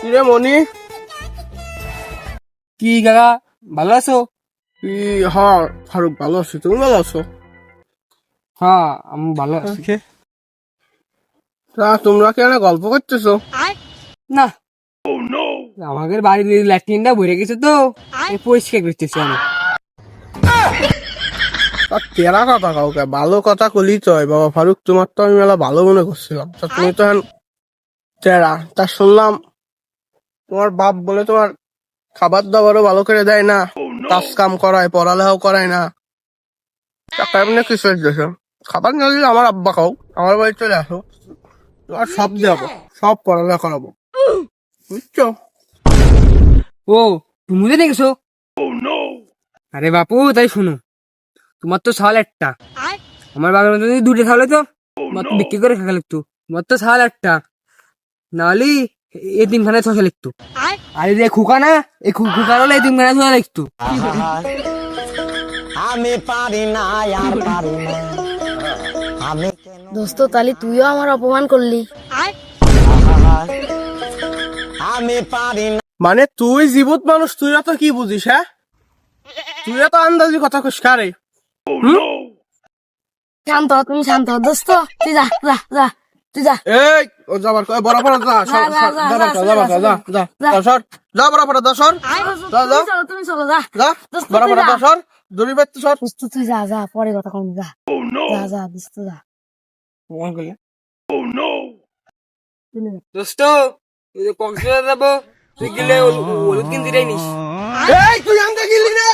কিরে মনি? কি কাকা ভালো আছো? কি হ্যাঁ ফারুক ভালো আছি। তুমি ভালো আছো? হ্যাঁ আমি ভালো আছি। তা তোমরা কেন গল্প করতেছো? না। আমাদের বাড়ির ল্যাট্রিনটা ভরে গেছে তো। এই পরিষ্কার করতেছি আমি। তা তেরা কথা কাউকে? ভালো কথা কলি তো বাবা ফারুক তোমার তো আমি মেলা ভালো মনে করছিলাম। তা তুমি তো এখন তেরা তা শুনলাম তোমার বাপ বলে তোমার খাবার দাবারও ভালো করে দেয় না। কাজ কাম করায় পড়ালেখাও করায় না। টাকা এমনি কিছু দেশে? খাবার না দিলে আমার আব্বা খাও আমার বাড়ি চলে আসো। তোমার সব দেবো সব পড়ালেখা করাবো। বুঝছ? ও তুমি তো দেখেছ? আরে বাপু তাই শুনো। তোমার তো ছাল একটা আমার বাবার মতো যদি দুটো ছাল তো তোমার তো বিক্রি করে খাওয়া লাগতো। তোমার তো ছাল একটা নাহলে এতিমখানায় ছশো লিখতো। আর যে খুকা না? এই খুকার হলে এতিমখানায় লিখতো। আমি পারি না আর পারি না। আমি দোস্ত তাহলে তুইও আমার অপমান করলি আমি পারি না মানে তুই জীবত মানুষ তুই তো কি বুঝিস হ্যাঁ তুই তো আন্দাজি কথা কইস কারে শান্ত তুমি শান্ত দোস্ত তুই যা যা যা। তুই যা। এই ও যাবার বড় বড় যা সর যা, যা, যাবার যা, যা, যা, যা যা যা। যা সর যা বড় বড় যা সর যা, যা। তুমি চলো তুমি চলো যা। যা দোস্ত, বড় তুই বড় যা। যা সর দড়ি বাইতে সর। দোস্ত তুই যা যা পরে কথা কম যা। যা যা দোস্ত যা। দোস্ত তুই যে কক্সবাজার যাব তুই গেলে হলুদ কিনতে নিস এই তুই আনতে গেলি রে